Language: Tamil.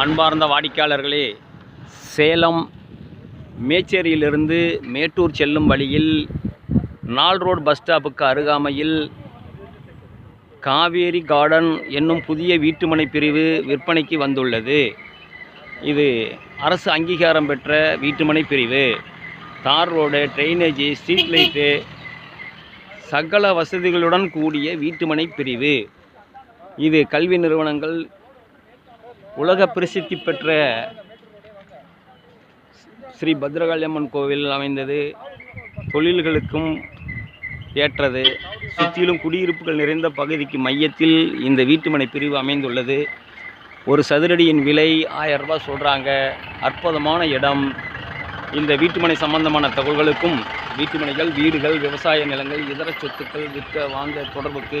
அன்பார்ந்த வாடிக்கையாளர்களே சேலம் மேச்சேரியிலிருந்து மேட்டூர் செல்லும் வழியில் நால் ரோடு பஸ் ஸ்டாப்புக்கு அருகாமையில் காவேரி கார்டன் என்னும் புதிய வீட்டுமனை பிரிவு விற்பனைக்கு வந்துள்ளது. இது அரசு அங்கீகாரம் பெற்ற வீட்டுமனை பிரிவு. தார் ரோடு ட்ரைனேஜ் ஸ்ட்ரீட் லைட்டு சகல வசதிகளுடன் கூடிய வீட்டுமனை பிரிவு. இது கல்வி நிறுவனங்கள் உலக பிரசித்தி பெற்ற ஸ்ரீ பத்ரகாளியம்மன் கோவில் அமைந்தது. தொழில்களுக்கும் ஏற்றது. சுற்றிலும் குடியிருப்புகள் நிறைந்த பகுதிக்கு மையத்தில் இந்த வீட்டுமனை பிரிவு அமைந்துள்ளது. ஒரு சதுரடியின் விலை ஆயிரம் ரூபாய் சொல்கிறாங்க அற்புதமான இடம். இந்த வீட்டுமனை சம்பந்தமான தகவல்களுக்கும் வீட்டுமனைகள் வீடுகள் விவசாய நிலங்கள் இதர சொத்துக்கள் விற்க வாங்க தொடர்புக்கு